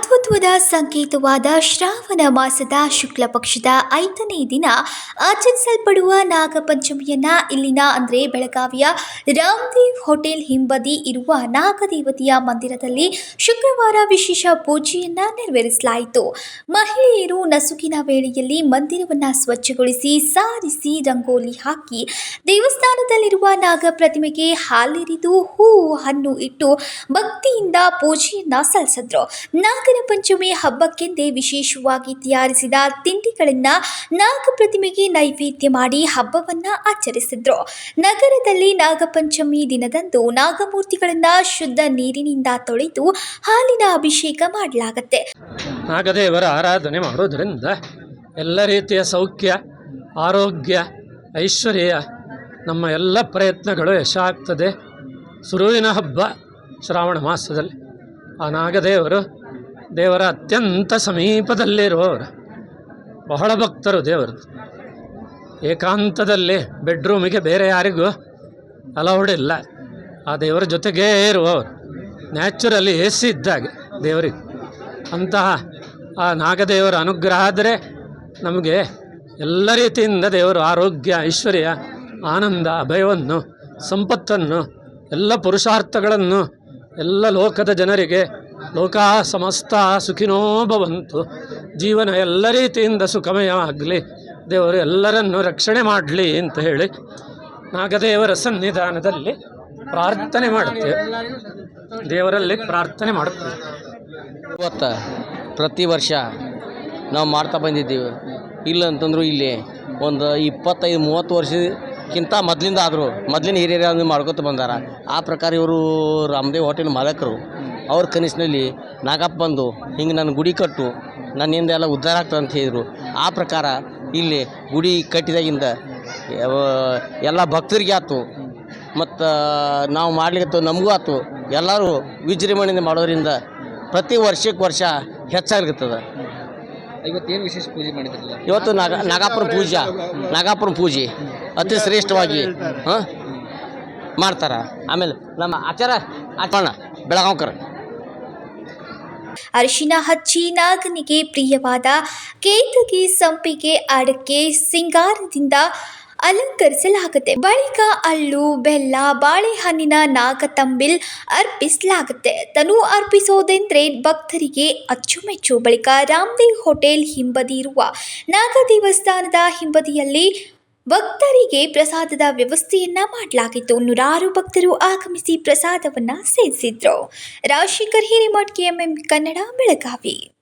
ನಾಗತ್ವದ ಸಂಕೇತವಾದ ಶ್ರಾವಣ ಮಾಸದ ಶುಕ್ಲ ಪಕ್ಷದ ಐದನೇ ದಿನ ಆಚರಿಸಲ್ಪಡುವ ನಾಗಪಂಚಮಿಯನ್ನ ಇಲ್ಲಿನ ಅಂದರೆ ಬೆಳಗಾವಿಯ ರಾಮದೇವ್ ಹೋಟೆಲ್ ಹಿಂಬದಿ ಇರುವ ನಾಗದೇವತೆಯ ಮಂದಿರದಲ್ಲಿ ಶುಕ್ರವಾರ ವಿಶೇಷ ಪೂಜೆಯನ್ನ ನೆರವೇರಿಸಲಾಯಿತು. ಮಹಿಳೆಯರು ನಸುಕಿನ ವೇಳೆಯಲ್ಲಿ ಮಂದಿರವನ್ನ ಸ್ವಚ್ಛಗೊಳಿಸಿ ಸಾರಿಸಿ ರಂಗೋಲಿ ಹಾಕಿ ದೇವಸ್ಥಾನದಲ್ಲಿರುವ ನಾಗ ಪ್ರತಿಮೆಗೆ ಹಾಲೆರಿದು ಹೂ ಹಣ್ಣು ಇಟ್ಟು ಭಕ್ತಿಯಿಂದ ಪೂಜೆಯನ್ನ ಸಲ್ಲಿಸಿದ್ರು. ನಾಗರ ಪಂಚಮಿ ಹಬ್ಬಕ್ಕೆಂದೇ ವಿಶೇಷವಾಗಿ ತಯಾರಿಸಿದ ತಿಂಡಿಗಳನ್ನ ನಾಗ ಪ್ರತಿಮೆಗೆ ನೈವೇದ್ಯ ಮಾಡಿ ಹಬ್ಬವನ್ನ ಆಚರಿಸಿದ್ರು. ನಗರದಲ್ಲಿ ನಾಗಪಂಚಮಿ ದಿನದಂದು ನಾಗಮೂರ್ತಿಗಳನ್ನ ಶುದ್ಧ ನೀರಿನಿಂದ ತೊಳೆದು ಹಾಲಿನ ಅಭಿಷೇಕ ಮಾಡಲಾಗತ್ತೆ. ನಾಗದೇವರ ಆರಾಧನೆ ಮಾಡೋದರಿಂದ ಎಲ್ಲ ರೀತಿಯ ಸೌಖ್ಯ, ಆರೋಗ್ಯ, ಐಶ್ವರ್ಯ ನಮ್ಮ ಎಲ್ಲ ಪ್ರಯತ್ನಗಳು ಯಶ ಆಗ್ತದೆ ಸುರುವಿನ ಹಬ್ಬ ಶ್ರಾವಣ ಮಾಸದಲ್ಲಿ ಆ ನಾಗದೇವರು ದೇವರ ಅತ್ಯಂತ ಸಮೀಪದಲ್ಲಿರುವವರು ಬಹಳ ಭಕ್ತರು ದೇವರದು ಏಕಾಂತದಲ್ಲಿ ಬೆಡ್ರೂಮಿಗೆ ಬೇರೆ ಯಾರಿಗೂ ಅಲೌಡ್ ಇಲ್ಲ. ಆ ದೇವರ ಜೊತೆಗೇ ಇರುವವರು. ನ್ಯಾಚುರಲಿ ಎ ಸಿ ಇದ್ದಾಗೆ ದೇವರಿಗೆ. ಅಂತಹ ಆ ನಾಗದೇವರ ಅನುಗ್ರಹ ಆದರೆ ನಮಗೆ ಎಲ್ಲ ರೀತಿಯಿಂದ ದೇವರು ಆರೋಗ್ಯ, ಐಶ್ವರ್ಯ, ಆನಂದ, ಅಭಯವನ್ನು, ಸಂಪತ್ತನ್ನು, ಎಲ್ಲ ಪುರುಷಾರ್ಥಗಳನ್ನು ಎಲ್ಲ ಲೋಕದ ಜನರಿಗೆ ಲೋಕ ಸಮಸ್ತ ಸುಖಿನೋ ಭವಂತು. ಜೀವನ ಎಲ್ಲ ರೀತಿಯಿಂದ ಸುಖಮಯವಾಗಲಿ, ದೇವರು ಎಲ್ಲರನ್ನು ರಕ್ಷಣೆ ಮಾಡಲಿ ಅಂತ ಹೇಳಿ ನಾಗದೇವರ ಸನ್ನಿಧಾನದಲ್ಲಿ ಪ್ರಾರ್ಥನೆ ಮಾಡುತ್ತೇವೆ. ದೇವರಲ್ಲಿ ಪ್ರಾರ್ಥನೆ ಮಾಡುತ್ತೇವೆ. ಇವತ್ತು ಪ್ರತಿ ವರ್ಷ ನಾವು ಮಾಡ್ತಾ ಬಂದಿದ್ದೀವಿ. ಇಲ್ಲ ಅಂತಂದ್ರು ಇಲ್ಲಿ ಒಂದು ಇಪ್ಪತ್ತೈದು, ಮೂವತ್ತು ವರ್ಷಕ್ಕಿಂತ ಮೊದಲಿಂದ ಆದರೂ ಮೊದಲಿನ ಹಿರಿಯರು ಮಾಡ್ಕೊತ ಬಂದಾರ. ಆ ಪ್ರಕಾರ ಇವರು ರಾಮದೇವ್ ಹೋಟೆಲ್ ಮಾಲಕರು. ಅವ್ರ ಕನಸಿನಲ್ಲಿ ನಾಗಪ್ಪ ಬಂದು ಹಿಂಗೆ ನನ್ನ ಗುಡಿ ಕಟ್ಟು ನನ್ನಿಂದ ಎಲ್ಲ ಉದ್ಧಾರ ಆಗ್ತದೆ ಅಂತ ಹೇಳಿದರು. ಆ ಪ್ರಕಾರ ಇಲ್ಲಿ ಗುಡಿ ಕಟ್ಟಿದಾಗಿಂದ ಎಲ್ಲ ಭಕ್ತರಿಗೆ ಆಯ್ತು ಮತ್ತು ನಾವು ಮಾಡ್ಲಿಕ್ಕೆ ನಮಗೂ ಆಯ್ತು ಎಲ್ಲರೂ ವಿಜೃಂಭಣೆಯಿಂದ ಮಾಡೋದ್ರಿಂದ ಪ್ರತಿ ವರ್ಷಕ್ಕೆ ವರ್ಷ ಹೆಚ್ಚಾಗಿರ್ತದೆ. ಇವತ್ತೇನು ವಿಶೇಷ ಪೂಜೆ ಮಾಡಿದ್ರಲ್ಲ? ಇವತ್ತು ನಾಗ ನಾಗಾಪುರ ಪೂಜಾ ನಾಗಾಪುರ ಪೂಜೆ. ಅತಿ ಶ್ರೇಷ್ಠವಾಗಿ ಹಾಂ ಮಾಡ್ತಾರೆ. ಆಮೇಲೆ ನಮ್ಮ ಆಚಾರ ಆಚರಣ ಬೆಳಗಾವ್ಕರ್. ಅರಿಶಿನ ಹಚ್ಚಿ ನಾಗನಿಗೆ ಪ್ರಿಯವಾದ ಕೇತಗಿ ಸಂಪಿಗೆ ಅಡಕೆ ಸಿಂಗಾರದಿಂದ ಅಲಂಕರಿಸಲಾಗುತ್ತೆ. ಬಳಿಕ ಅಲ್ಲು ಬೆಲ್ಲ, ಬಾಳೆಹಣ್ಣಿನ ನಾಗತಂಬಿಲ್ ಅರ್ಪಿಸಲಾಗುತ್ತೆ. ತನು ಅರ್ಪಿಸೋದೆಂದ್ರೆ ಭಕ್ತರಿಗೆ ಅಚ್ಚುಮೆಚ್ಚು. ಬಳಿಕ ರಾಮದೇವ್ ಹೋಟೆಲ್ ಹಿಂಬದಿ ಇರುವ ನಾಗ ದೇವಸ್ಥಾನದ ಹಿಂಬದಿಯಲ್ಲಿ ಭಕ್ತರಿಗೆ ಪ್ರಸಾದದ ವ್ಯವಸ್ಥೆಯನ್ನ ಮಾಡಲಾಗಿತ್ತು. ನೂರಾರು ಭಕ್ತರು ಆಗಮಿಸಿ ಪ್ರಸಾದವನ್ನ ಸೇವಿಸಿದ್ರು. ರಾಜಶೇಖರ್ ಹಿರೇಮಠ್ ಕೆಎಂಎಂ ಕನ್ನಡ ಬೆಳಗಾವಿ.